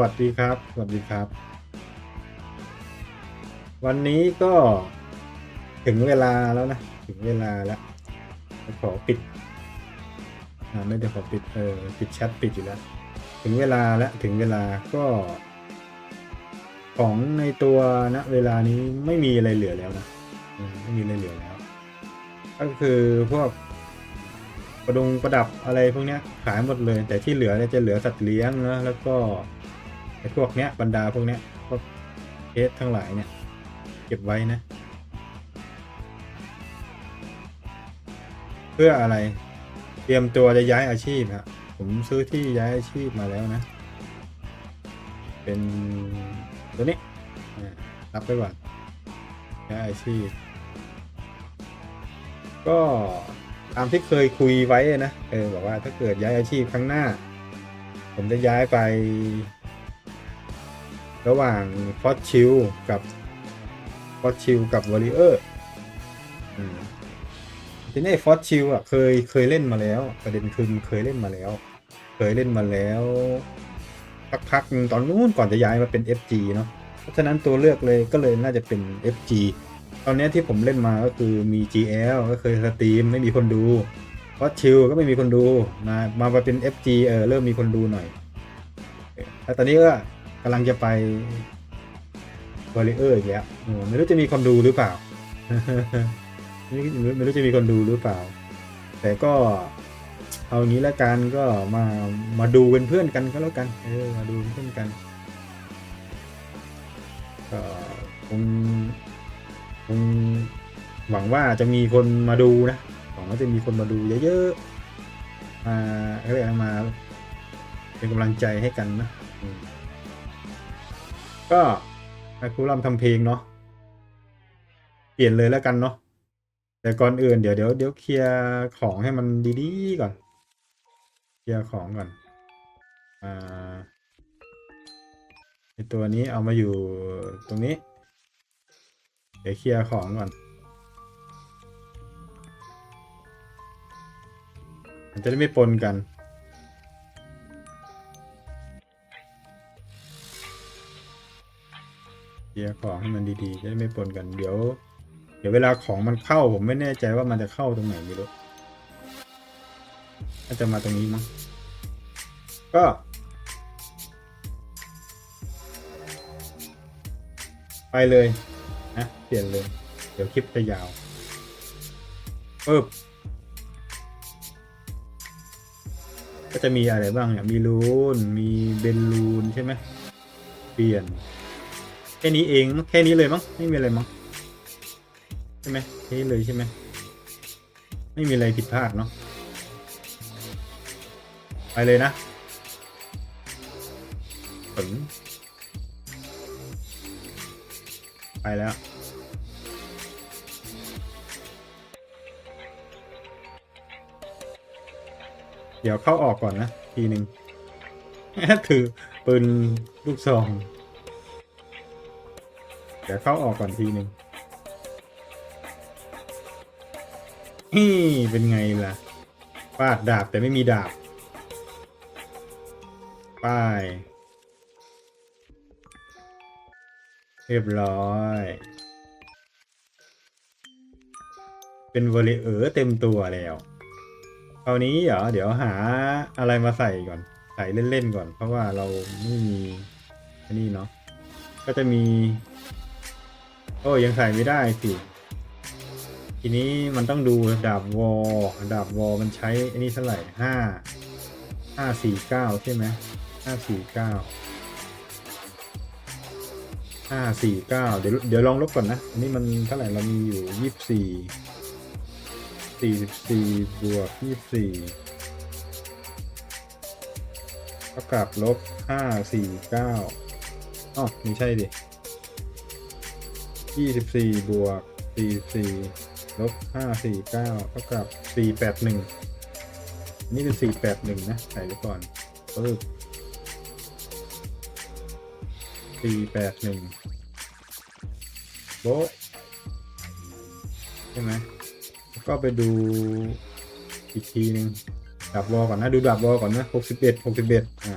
วัสดีครับ สวัสดีครับ วันนี้ก็ถึงเวลาแล้วนะ ถึงเวลาแล้วขอปิดอไม่ได้ขอปิดเออปิดแชทปิดอยู่แล้ว ถึงเวลาแล้วถึงเวลาก็ ของในตัวณเวลานี้ไม่มีอะไรเหลือแล้วนะไม่มีอะไรเหลือแล้ว ก็คือพวกประดงประดับอะไรพวกนี้ขายหมดเลย แต่ที่เหลือเนี่ยจะเหลือสัตว์เลี้ยงนะแล้วก็ อ้พวกเนี้ยบรรดาพวกเนี้ยพวกเคสทั้งหลายเนี่ย เก็บไว้นะ เพื่ออะไร เตรียมตัวจะย้ายอาชีพครับผมซื้อที่ย้ายอาชีพมาแล้วนะ เป็นตัวนี้รับไปก่อนย้ายอาชีพ ก็ตามที่เคยคุยไว้นะ เออบอกว่าถ้าเกิดย้ายอาชีพครั้งหน้า ผมจะย้ายไป ระหว่างฟอสชิลกับฟอสชิลกับวอริเออร์ทีนี้ฟอสชิลอะเคยเคยเล่นมาแล้ว ประเด็นคือเคยเล่นมาแล้ว เคยเล่นมาแล้วพักพักๆตอนนู้นก่อนจะย้ายมาเป็น FG เนาะเพราะฉะนั้นตัวเลือกเลยก็เลยน่าจะเป็น FG ตอนนี้ที่ผมเล่นมาก็คือมี GL ก็เคยสตรีมไม่มีคนดูฟอสชิลก็ไม่มีคนดูมามามาเป็น FG เออเริ่มมีคนดูหน่อยแล้วตอนนี้ก็ กำลังจะไปวอริเออร์อีกแล้วไม่รู้จะมีคนดูหรือเปล่าไม่รู้ไม่รู้จะมีคนดูหรือเปล่า แต่ก็เอางี้ละกันก็มามาดูเป็นเพื่อนกันก็แล้วกัน เออมาดูเป็นเพื่อนกันก็คงคงหวังว่าจะมีคนมาดูนะหวังว่าจะมีคนมาดูเยอะๆมาเรียกอะไรมาเป็นกำลังใจให้กันนะ ก็ให้ครูรำทำเพลงเนาะเปลี่ยนเลยแล้วกันเนาะแต่ก่อนอื่นเดี๋ยวเดี๋ยวเดี๋ยวเคลียร์ของให้มันดีๆก่อน เคลียร์ของก่อนอ่าไอตัวนี้เอามาอยู่ตรงนี้ เดี๋ยวเคลียร์ของก่อน มันจะได้ไม่ปนกัน เคลียร์ของให้มันดีๆจะได้ไม่ปนกันเดี๋ยว เดี๋ยวเวลาของมันเข้าผมไม่แน่ใจว่ามันจะเข้าตรงไหนไม่รู้น่าจะมาตรงนี้มั้งก็ไปเลยนะเปลี่ยนเลย เดี๋ยวคลิปจะยาวปึ๊บก็จะมีอะไรบ้างเนี่ยมีลูนมีเบนลูนใช่ไหมเปลี่ยน ค่นี้เองมั้งแค่นี้เลยมั้งไม่มีอะไรมั้งใช่ไหมแค่นี้เลยใช่ไหมไม่มีอะไรผิดพลาดเนาะไปเลยนะผลไปแล้วเดี๋ยวเข้าออกก่อนนะ ทีหนึ่งถือปืนลูกซอง เดี๋ยวเข้าออกก่อนทีหนึ่งนี่เป็นไงล่ะฟาดดาบแต่ไม่มีดาบ ป้าย เรียบร้อย เป็นวอลเลเออร์เต็มตัวแล้วคราวนี้เหรอเดี๋ยวหาอะไรมาใส่ก่อน ใส่เล่นๆก่อน เพราะว่าเราไม่มีอันนี้เนาะก็จะมี โอ้ยังใส่ไม่ได้สิทีนี้มันต้องดูดาบวอลดาบวอลมันใช้อันนี้เท่าไหร่ห้าห้าสี่เก้าใช่ไหมห้าสี่เก้าห้าสี่เก้าเดี๋ยวเดี๋ยวลองลบก่อนนะ อันนี้มันเท่าไหร่เรามีอยู่ยี่สิบสี่สี่สิบสี่บวกยี่สิบสี่เท่ากับลบห้าสี่เก้าอ๋อไม่ใช่ดิ ยี่สิบสี่บวกสี่สี่ลบห้าสี่เก้าเท่ากับสี่แปดหนึ่งนี่เป็นสี่แปดหนึ่งนะใส่ไว้ก่อนปึ๊บสี่แปดหนึ่งโบะใช่ไหมแล้วก็ไปดูอีกทีหนึ่งดับวอลก่อนนะ ดูดับวอลก่อนนะหกสิบเอ็ดหกสิบเอ็ดอ่า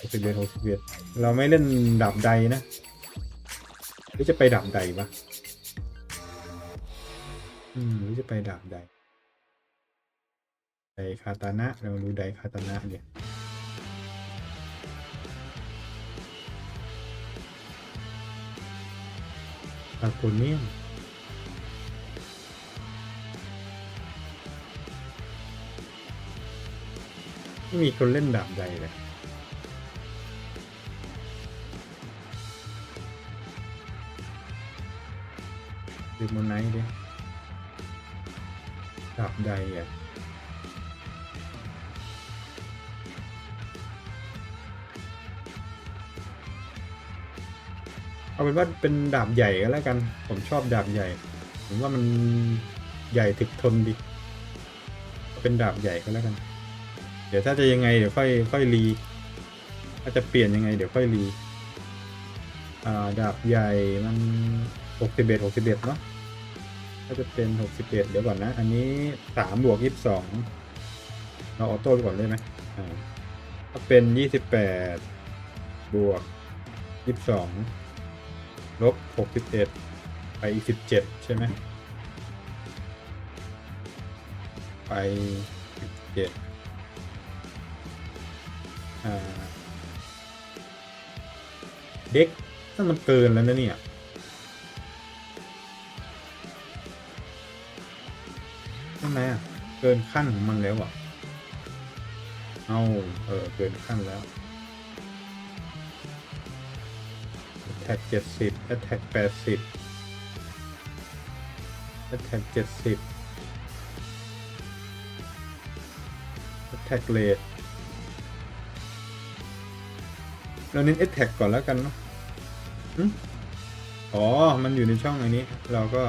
หกสิบเอ็ดหกสิบเอ็ดเราไม่เล่นดาบใดนะ รือจะไปดาบใดวะอืมหรือจะไปดาบใดไดคาตานะเราดูไดคาตานะเดี๋ยวอากูเนียมไม่มีคนเล่นดาบใดเลย ดูโมไนท์ดิดาบใดอะเอาเป็นว่าเป็นดาบใหญ่ก็แล้วกัน ผมชอบดาบใหญ่ ผมว่ามันใหญ่ถึกทนดีเอาเป็นดาบใหญ่ก็แล้วกัน เดี๋ยวถ้าจะยังไงเดี๋ยวค่อยค่อยรีถ้าจะเปลี่ยนยังไงเดี๋ยวค่อยรี อ่า ดาบใหญ่มันหกสิบเอ็ดหกสิบเอ็ดเนาะ ก็จะเป็นหกสิบเอ็ดเดี๋ยวก่อนนะ อันนี้สามบวกยี่สิบสองเราออโต้ไปก่อนได้ไหมอ่าถ้าเป็นยี่สิบแปดบวกยี่สิบสองลบหกสิบเอ็ดไปอีกสิบเจ็ดใช่ไหม ไปสิบเจ็ดอ่า เด็กถ้ามันเกินแล้วนะเนี่ยำไมอะ เกินขั้นของมันแล้วอะ เอาเออเกินขั้นแล้ว attack เจ็ดสิบ attack แปดสิบ attack เจ็ดสิบ attack rate เราเน้น attack ก่อนแล้วกันเนาะอ๋อ มันอยู่ในช่องอันนี้ เราก็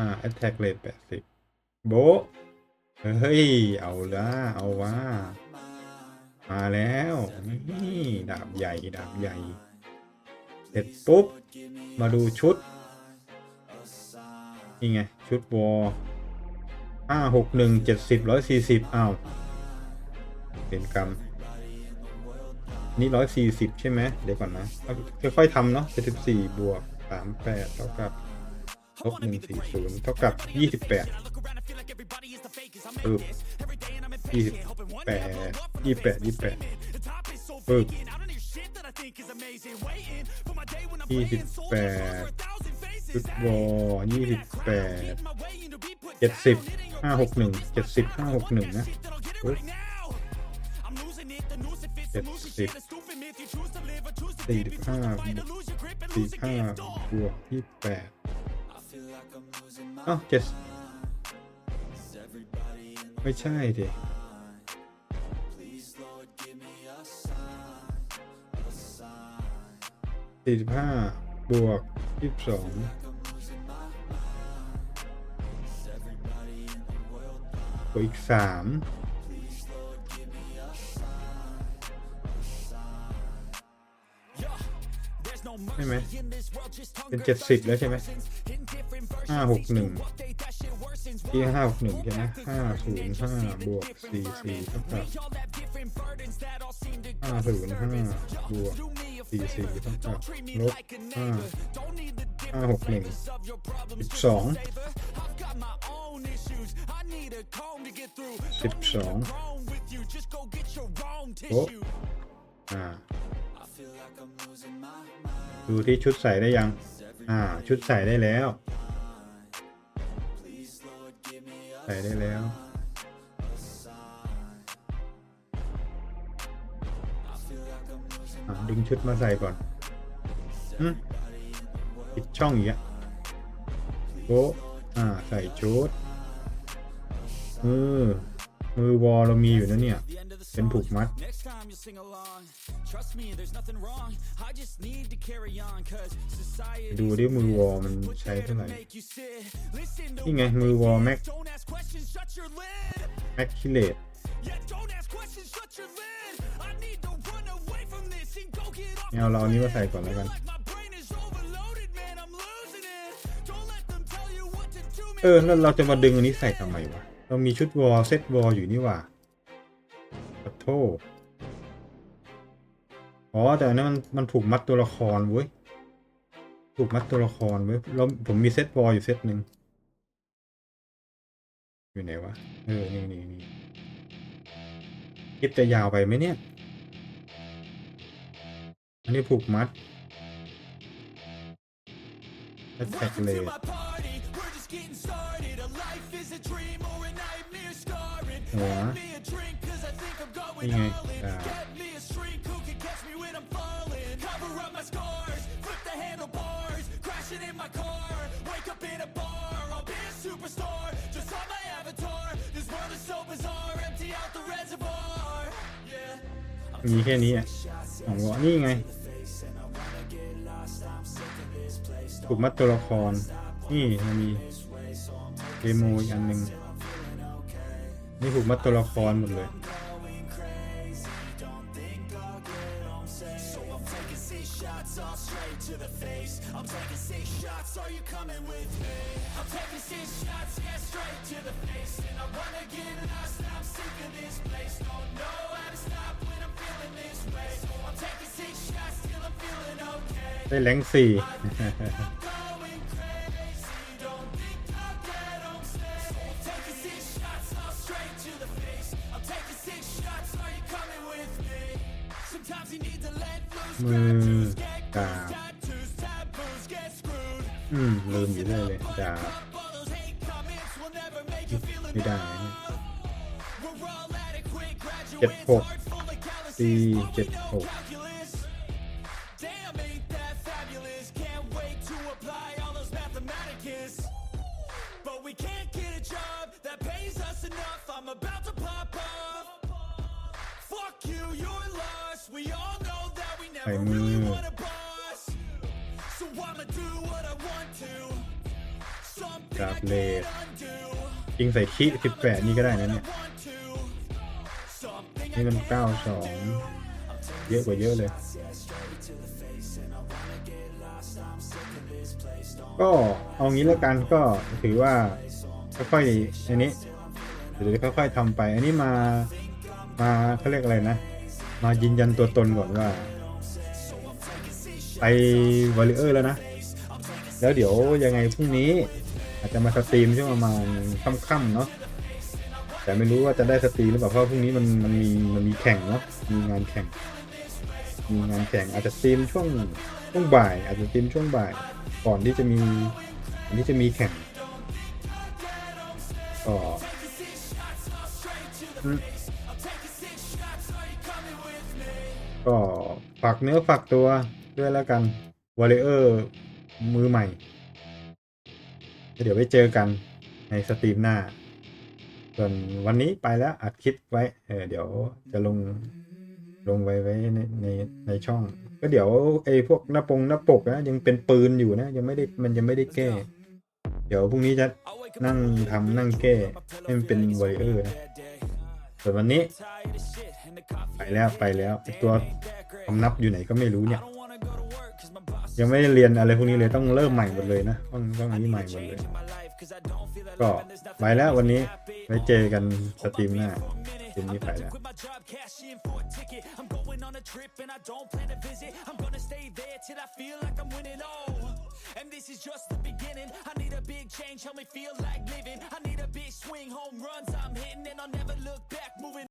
อ่า attack rate แปดสิบโบเฮ้ย เอาละเอาว่า มาแล้ว นี่ ดาบใหญ่ ดาบใหญ่ เสร็จปุ๊บ มาดูชุด นี่ไง ชุดวอห้าหกหนึ่งเจ็ดสิบร้อยสี่สิบอ้าว เป็นกรรม นี่ร้อยสี่สิบใช่ไหม เดี๋ยวก่อนนะ ค่อยๆทำเนาะเจ็ดสิบสี่บวกสามแปดเท่ากับ ลบหนึ่งสี่ศูนย์เท่ากับยี่สิบแปดปึ๊บยี่สิบแปดยี่แปดยี่แปดปึ๊บยี่สิบแปดชุดวอยี่สิบแปดเจ็ดสิบห้าหกหนึ่งเจ็ดสิบห้าหกหนึ่งนะปึ๊บเจ็ดสิบสี่ห้าสี่ห้าบวกยี่แปด อ้าวเจ็ดไม่ใช่ดิสี่สิบห้าบวกยี่สิบสองบวกอีกสามใช่ไหมเป็นเจ็ดสิบแล้วใช่ไหม ห้าหกหนึ่งที่ห้าหกหนึ่งใช่ไหมห้าศูนย์ห้าบวกสี่สี่เท่ากับห้าศูนย์ห้าบวกสี่สี่เท่ากับลบห้าห้าหกหนึ่งสิบสองสิบสองโอ้อ่าดูที่ชุดใส่ได้ยัง อ่า ชุดใส่ได้แล้ว ส่ได้แล้วดึงชุดมาใส่ก่อนอปิดช่องอย่างเงี้ยโอ้อ่า ใส่ชุดมือมือวอลเรามีอยู่นะเนี่ย เป็นผูกมัด Next time you sing along, trust me, there's nothing wrong. I just need to carry on, cause society ดูดิมือวอลมันใช้เท่าไหร่ make you sit. Listen to นี่ไงมือวอลแม็ก don't ask questions, shut your lid. แม็กคิเลต Yeah, don't ask questions, shut your lid. I need to run away from this and go get off เนี่ยเอาเราอันนี้มาใส่ก่อนแล้วกัน like my brain is overloaded, man. I'm losing it. Don't let them tell you what to do, man. เออแล้วเราจะมาดึงอันนี้ใส่ทำไมวะ เรามีชุดวอลเซตวอลอยู่นี่หว่าขอโทษ อ๋อแต่อันนั้นมันมันถูกมัดตัวละครเว้ยถูกมัดตัวละครเว้ยแล้วผมมีเซตวอลอยู่เซตหนึ่งอยู่ไหนวะเออนี่นี่นี่คลิปจะยาวไปไหมเนี่ย อันนี้ผูกมัดแท็กเลย to my party. We're just getting started. My car. Wake up in a bar. I'll be a superstar. Just on my avatar. This world is so bizarre. Empty out the reservoir. Yeah. มีแค่นี้อะสองวอนี่ไงถูกมัดตัวละคร นี่มันมีเดโมอีกอันหนึ่งนี่ถูกมัดตัวละครหมดเลย ได้แรงสี่มือกาบอืม ลืมอยู่ได้เลยดาบไม่ได้เจ็ดหกสี่เจ็ดหก I want to. Something I can't undo. ยิงใส่คิสิบแปดนี่ก็ได้นะเนี่ย นี่มันเก้าสองเยอะกว่าเยอะเลย ก็เอางี้แล้วกันก็ถือว่าค่อยๆอันนี้เดี๋ยวค่อยๆทำไป อันนี้มา มาเขาเรียกอะไรนะ มายืนยันตัวตนก่อนว่า ไปวอลเลเยอร์แล้วนะ แล้วเดี๋ยวยังไงพรุ่งนี้ อาจจะมาสตรีมช่วงประมาณค่ำๆเนาะแต่ไม่รู้ว่าจะได้สตรีมหรือเปล่าเพราะพรุ่งนี้มันมันมีมันมีแข่งเนาะมีงานแข่ง มีงานแข่งอาจจะสตรีมช่วงช่วงบ่าย อาจจะสตรีมช่วงบ่าย ก่อนที่จะมีก่อนที่จะมีแข่งก็ก็ฝากเนื้อฝากตัว ด้วยแล้วกันวอลเลเยอร์มือใหม่ เดี๋ยวไปเจอกันในสตรีมหน้า ส่วนวันนี้ไปแล้วอัดคลิปไว้เออเดี๋ยวจะลงลงไว้ไว้ในในในช่อง ก็เดี๋ยวไอ้พวกหน้าปงหน้าปกนะยังเป็นปืนอยู่นะ ยังไม่ได้มันยังไม่ได้แก้ เดี๋ยวพรุ่งนี้จะนั่งทำนั่งแก้ให้มันเป็นวอลเลอร์นะส่วนวันนี้ ไปแล้วไปแล้วตัวคำนับอยู่ไหนก็ไม่รู้เนี่ย ยังไม่ได้เรียนอะไรพวกนี้เลยต้องเริ่มใหม่หมดเลยนะต้องต้องนี้ใหม่หมดเลย ก็ไปแล้ววันนี้ไว้เจอกันสตรีมหน้าสตรีมนี้ไปแล้ว On a trip, and I don't plan to visit. I'm gonna stay there till I feel like I'm winning. Oh, and this is just the beginning. I need a big change, help me feel like living. I need a big swing, home runs I'm hitting, and I'll never look back, moving.